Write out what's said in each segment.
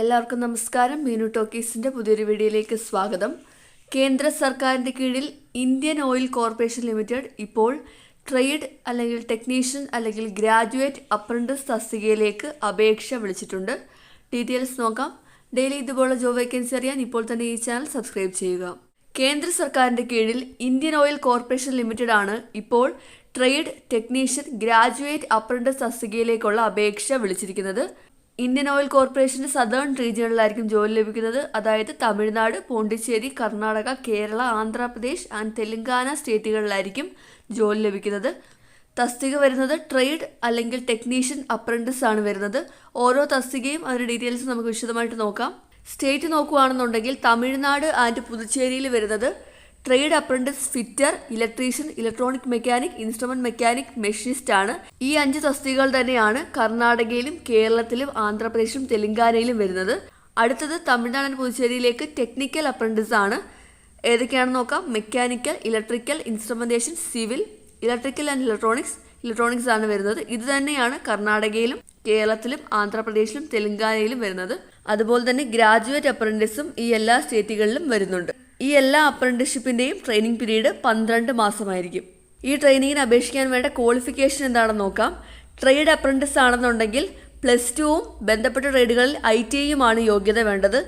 എല്ലാവർക്കും നമസ്കാരം. മീനു ടോക്കീസിന്റെ പുതിയൊരു വീഡിയോയിലേക്ക് സ്വാഗതം. കേന്ദ്ര സർക്കാരിന്റെ കീഴിൽ ഇന്ത്യൻ ഓയിൽ കോർപ്പറേഷൻ ലിമിറ്റഡ് ഇപ്പോൾ ട്രേഡ് അല്ലെങ്കിൽ ടെക്നീഷ്യൻ അല്ലെങ്കിൽ ഗ്രാജുവേറ്റ് അപ്രന്റിസ് തസ്തികയിലേക്ക് അപേക്ഷ വിളിച്ചിട്ടുണ്ട്. ഡീറ്റെയിൽസ് നോക്കാം. ഡെയിലി ഇതുപോലുള്ള ജോബ് വേക്കൻസി അറിയാൻ ഇപ്പോൾ തന്നെ ഈ ചാനൽ സബ്സ്ക്രൈബ് ചെയ്യുക. കേന്ദ്ര സർക്കാരിന്റെ കീഴിൽ ഇന്ത്യൻ ഓയിൽ കോർപ്പറേഷൻ ലിമിറ്റഡ് ആണ് ഇപ്പോൾ ട്രേഡ് ടെക്നീഷ്യൻ ഗ്രാജുവേറ്റ് അപ്രന്റിസ് തസ്തികയിലേക്കുള്ള അപേക്ഷ വിളിച്ചിരിക്കുന്നത്. ഇന്ത്യൻ ഓയിൽ കോർപ്പറേഷന്റെ സദേൺ റീജിയണിലായിരിക്കും ജോലി ലഭിക്കുന്നത്. അതായത് തമിഴ്നാട് പോണ്ടിച്ചേരി കർണാടക കേരള ആന്ധ്രാപ്രദേശ് ആൻഡ് തെലങ്കാന സ്റ്റേറ്റുകളിലായിരിക്കും ജോലി ലഭിക്കുന്നത്. തസ്തിക വരുന്നത് ട്രേഡ് അല്ലെങ്കിൽ ടെക്നീഷ്യൻ അപ്രന്റിസ് ആണ് വരുന്നത്. ഓരോ തസ്തികയും അതിന്റെ ഡീറ്റെയിൽസ് നമുക്ക് വിശദമായിട്ട് നോക്കാം. സ്റ്റേറ്റ് നോക്കുകയാണെന്നുണ്ടെങ്കിൽ തമിഴ്നാട് ആൻഡ് പുതുച്ചേരിയിൽ വരുന്നത് trade apprentice fitter electrician electronic mechanic instrument mechanic machinist ആണ്. ഈ അഞ്ച് തസ്തികകൾ തന്നെയാണ് കർണാടകയിലും കേരളത്തിലും ആന്ധ്രാപ്രദേശിലും തെലങ്കാനയിലും വരുന്നത്. അടുത്തത് തമിഴ്നാടൻ പുതുച്ചേരിയിലേക്ക് ടെക്നിക്കൽ അപ്രന്റിസ് ആണ്. ഏതൊക്കെയാണെന്ന് നോക്കാം. Mechanical electrical instrumentation civil electrical and electronics electronics ആണ് വരുന്നത്. ഇത് തന്നെയാണ് കർണാടകയിലും കേരളത്തിലും ആന്ധ്രാപ്രദേശിലും തെലങ്കാനയിലും വരുന്നത്. അതുപോലെ തന്നെ ഗ്രാജുവേറ്റ് അപ്രന്റീസും ഈ എല്ലാ സ്റ്റേറ്റുകളിലും വരുന്നുണ്ട്. ഈ എല്ലാ അപ്രന്റിഷിപ്പിന്റെയും ട്രെയിനിങ് പീരീഡ് പന്ത്രണ്ട് മാസമായിരിക്കും. ഈ ട്രെയിനിങ്ങിന് അപേക്ഷിക്കാൻ വേണ്ട ക്വാളിഫിക്കേഷൻ എന്താണെന്ന് നോക്കാം. ട്രേഡ് അപ്രന്റീസ് ആണെന്നുണ്ടെങ്കിൽ പ്ലസ് ടുവും ബന്ധപ്പെട്ട ട്രേഡുകളിൽ ഐ ടി ഐയുമാണ് യോഗ്യത വേണ്ടത്.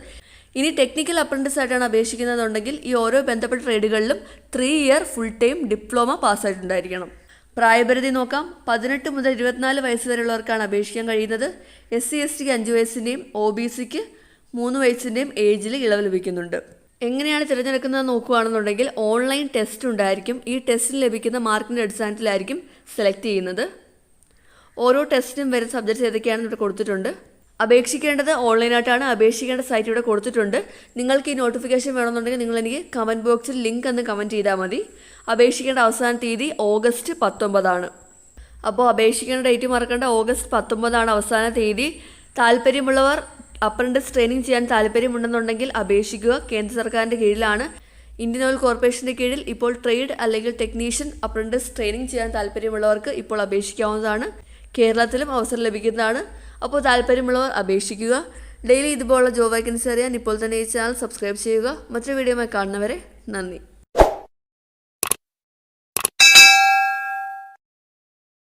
ഇനി ടെക്നിക്കൽ അപ്രന്റീസ് ആയിട്ടാണ് അപേക്ഷിക്കുന്നതെന്നുണ്ടെങ്കിൽ ഈ ഓരോ ബന്ധപ്പെട്ട ട്രേഡുകളിലും three year full time diploma പാസ്സായിട്ടുണ്ടായിരിക്കണം പ്രായപരിധി നോക്കാം. പതിനെട്ട് മുതൽ ഇരുപത്തിനാല് വയസ്സ് വരെയുള്ളവർക്കാണ് അപേക്ഷിക്കാൻ കഴിയുന്നത്. എസ് സി എസ് ടിക്ക് അഞ്ച് വയസ്സിന്റെയും ഒ ബി സിക്ക് മൂന്ന് വയസ്സിന്റെയും ഏജിൽ ഇളവ് ലഭിക്കുന്നുണ്ട്. എങ്ങനെയാണ് തിരഞ്ഞെടുക്കുന്നത് നോക്കുകയാണെന്നുണ്ടെങ്കിൽ ഓൺലൈൻ ടെസ്റ്റ് ഉണ്ടായിരിക്കും. ഈ ടെസ്റ്റിൽ ലഭിക്കുന്ന മാർക്കിന്റെ അടിസ്ഥാനത്തിലായിരിക്കും സെലക്ട് ചെയ്യുന്നത്. ഓരോ ടെസ്റ്റിനും വരുന്ന സബ്ജക്ട്സ് ഏതൊക്കെയാണെന്ന് ഇവിടെ കൊടുത്തിട്ടുണ്ട്. അപേക്ഷിക്കേണ്ടത് ഓൺലൈനായിട്ടാണ് അപേക്ഷിക്കേണ്ട സൈറ്റ് ഇവിടെ കൊടുത്തിട്ടുണ്ട്. നിങ്ങൾക്ക് ഈ നോട്ടിഫിക്കേഷൻ വേണമെന്നുണ്ടെങ്കിൽ നിങ്ങൾ എനിക്ക് കമന്റ് ബോക്സിൽ ലിങ്ക് എന്ന് കമന്റ് ചെയ്താൽ മതി. അപേക്ഷിക്കേണ്ട അവസാന തീയതി ഓഗസ്റ്റ് പത്തൊമ്പതാണ്. അപ്പോൾ അപേക്ഷിക്കേണ്ട ഡേറ്റ് മറക്കേണ്ട. ഓഗസ്റ്റ് പത്തൊമ്പതാണ് അവസാന തീയതി. താല്പര്യമുള്ളവർ അപ്രന്റിസ് ട്രെയിനിങ് ചെയ്യാൻ താല്പര്യമുണ്ടെന്നുണ്ടെങ്കിൽ അപേക്ഷിക്കുക. കേന്ദ്ര സർക്കാരിന്റെ കീഴിലാണ്. ഇന്ത്യൻ ഓയിൽ കോർപ്പറേഷന്റെ കീഴിൽ ഇപ്പോൾ ട്രേഡ് അല്ലെങ്കിൽ ടെക്നീഷ്യൻ അപ്രന്റിസ് ട്രെയിനിങ് ചെയ്യാൻ താല്പര്യമുള്ളവർക്ക് ഇപ്പോൾ അപേക്ഷിക്കാവുന്നതാണ്. കേരളത്തിലും അവസരം ലഭിക്കുന്നതാണ്. അപ്പോൾ താല്പര്യമുള്ളവർ അപേക്ഷിക്കുക. ഡെയിലി ഇതുപോലുള്ള ജോബ് വേക്കൻസി അറിയാൻ ഇപ്പോൾ തന്നെ ഈ ചാനൽ സബ്സ്ക്രൈബ് ചെയ്യുക. മറ്റൊരു വീഡിയോയുമായി കാണുന്നവരെ നന്ദി.